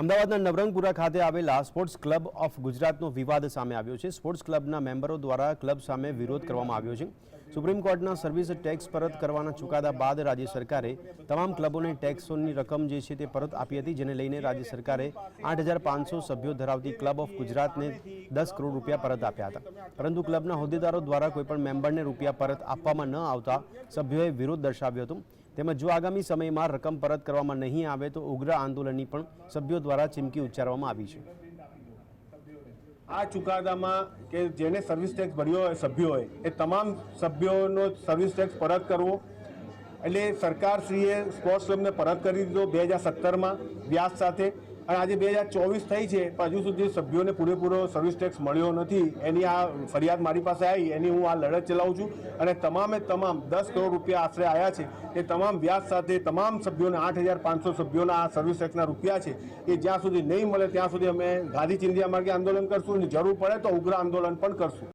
અમદાવાદના નવરંગપુરા ખાતે આવેલા સ્પોર્ટ્સ ક્લબ ઓફ ગુજરાતનો વિવાદ સામે આવ્યો છે. સ્પોર્ટ્સ ક્લબના મેમ્બરો દ્વારા ક્લબ સામે વિરોધ કરવામાં આવ્યો છે. સુપ્રીમ કોર્ટના સર્વિસ ટેક્સ પરત કરવાના ચુકાદા બાદ રાજ્ય સરકારે તમામ ક્લબોને ટેક્સોની રકમ જે છે તે પરત આપી હતી, જેને લઈને રાજ્ય સરકારે આઠ સભ્યો ધરાવતી ક્લબ ઓફ ગુજરાતને દસ કરોડ રૂપિયા પરત આપ્યા હતા. પરંતુ ક્લબના હોદ્દેદારો દ્વારા કોઈપણ મેમ્બરને રૂપિયા પરત આપવામાં ન આવતા સભ્યોએ વિરોધ દર્શાવ્યો હતો. તેમજ જો આગામી સમયમાં રકમ પરત કરવામાં નહીં આવે તો ઉગ્ર આંદોલનની પણ સભ્યો દ્વારા ચીમકી ઉચ્ચારવામાં આવી છે. આ ચુકાદામાં કે જેને સર્વિસ ટેક્સ ભર્યો હોય સભ્યોએ એ તમામ સભ્યોનો સર્વિસ ટેક્સ પરત કરવો. એટલે સરકારશ્રીએ સ્પોર્ટ્સ ક્લબને પરત કરી દીધો બે હજાર સત્તરમાં વ્યાજ સાથે. અને આજે બે હજાર ચોવીસ થઈ છે પણ હજુ સુધી સભ્યોને પૂરેપૂરો સર્વિસ ટેક્સ મળ્યો નથી. એની આ ફરિયાદ મારી પાસે આવી, એની હું આ લડત ચલાવું છું. અને તમામે તમામ દસ કરોડ રૂપિયા આશરે આવ્યા છે. એ તમામ વ્યાજ સાથે તમામ સભ્યોને આઠ હજાર પાંચસો સભ્યોના આ સર્વિસ ટેક્સના રૂપિયા છે. એ જ્યાં સુધી નહીં મળે ત્યાં સુધી અમે ગાંધી ચિંધિયા માર્ગે આંદોલન કરશું. અને જરૂર પડે તો ઉગ્ર આંદોલન પણ કરશું.